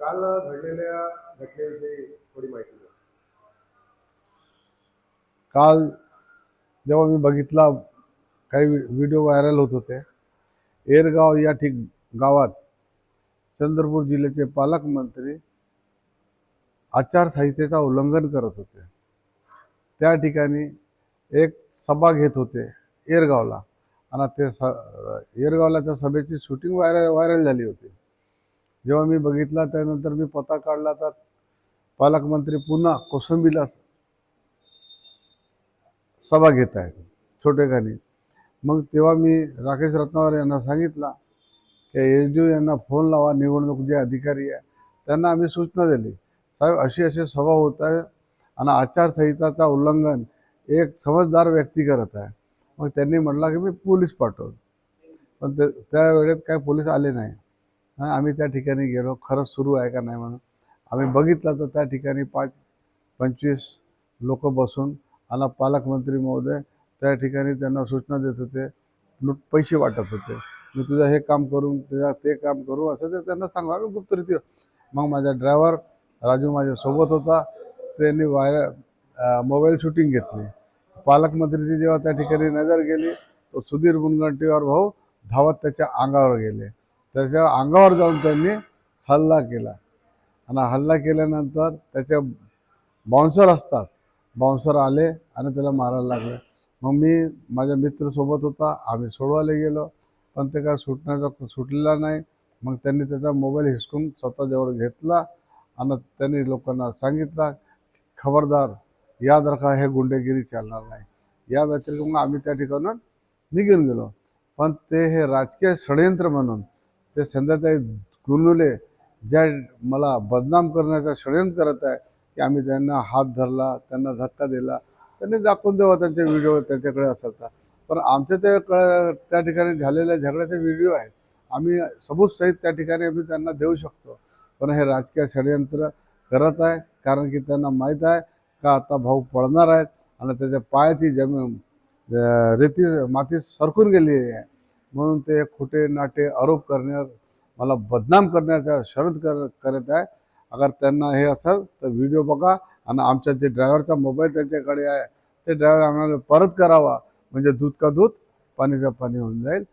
काल घडलेल्या घटनेविषयी थोडी माहिती द्या. काल जेव्हा मी बघितला काही व्हिडिओ व्हायरल होत होते. एरगाव या ठिक गावात चंद्रपूर जिल्ह्याचे पालकमंत्री आचारसंहितेचा उल्लंघन करत होते. त्या ठिकाणी एक सभा घेत होते एरगावला. आणि ते स एरगावला त्या सभेची शूटिंग व्हायरल व्हायरल झाली होती. जेव्हा मी बघितला त्यानंतर मी पत्ता काढला तर पालकमंत्री पुन्हा कोसंबीला सभा घेत आहेत छोटेखानी. मग तेव्हा मी राकेश रत्नावर यांना सांगितला की एस डी यांना फोन लावा निवडणूक जे अधिकारी आहे त्यांना आम्ही सूचना दिली. साहेब अशी अशी सभा होत आहे आणि आचारसंहिताचा उल्लंघन एक समजदार व्यक्ती करत आहे. मग त्यांनी म्हटलं की मी पोलीस पाठवतो. पण ते त्या वेळेत काय पोलीस आले नाही. आम्ही त्या ठिकाणी गेलो. खरंच सुरू आहे का नाही म्हणून. आम्ही बघितलं तर त्या ठिकाणी पाच पंचवीस लोक बसून आणि पालकमंत्री महोदय. त्या ठिकाणी त्यांना सूचना देत होते. लूट पैसे वाटत होते. मी तुझं हे काम करून तुझ्या ते काम करू असं ते त्यांना सांगू आम्ही गुप्तरीती मग माझा ड्रायव्हर राजू माझ्यासोबत होता. त्यांनी वायर मोबाईल शूटिंग घेतली. पालकमंत्रीची जेव्हा त्या ठिकाणी नजर गेली तो सुधीर मुनगंटीवार भाऊ धावत त्याच्या अंगावर गेले. त्याच्या अंगावर जाऊन त्यांनी हल्ला केला. आणि हल्ला केल्यानंतर त्याच्या बाउन्सर असतात. बाउन्सर आले आणि त्याला मारायला लागले. मग मी माझ्या मित्रसोबत होता. आम्ही सोडवायला गेलो. पण ते काय सुटण्याचा सुटलेला नाही. मग त्यांनी त्याचा मोबाईल हिसकून स्वतःजवळ घेतला आणि त्यांनी लोकांना सांगितलं खबरदार याद रखा हे गुंडेगिरी चालणार नाही. या व्यतिरिक्त मग आम्ही त्या ठिकाणून निघून गेलो. पण ते हे राजकीय षडयंत्र म्हणून ते संध्याताई गुरनुले ज्या मला बदनाम करण्याचा षडयंत्र करत आहे की आम्ही त्यांना हात धरला त्यांना धक्का दिला त्यांनी दाखवून द्यावा त्यांचे व्हिडिओ त्यांच्याकडे असायचा. पण आमच्या ते कळ त्या ठिकाणी झालेल्या झगड्याचे व्हिडिओ आहेत. आम्ही सबूतसहित त्या ठिकाणी आम्ही त्यांना देऊ शकतो. पण हे राजकीय षडयंत्र करत आहे कारण की त्यांना माहीत आहे का आता भाऊ पळणार आहेत आणि त्याच्या पायाची जमीन रेती माती सरकून गेली आहे. म्हणून ते खोटे नाटे आरोप करण्यात मला बदनाम करण्याचा शरद कर करत आहे. अगर त्यांना हे असेल तर व्हिडिओ बघा. आणि आमच्या जे ड्रायव्हरचा मोबाईल त्यांच्याकडे आहे ते ड्रायव्हर आम्हाला परत करावा. म्हणजे दूध का दूध पाणीचा पाणी होऊन जाईल.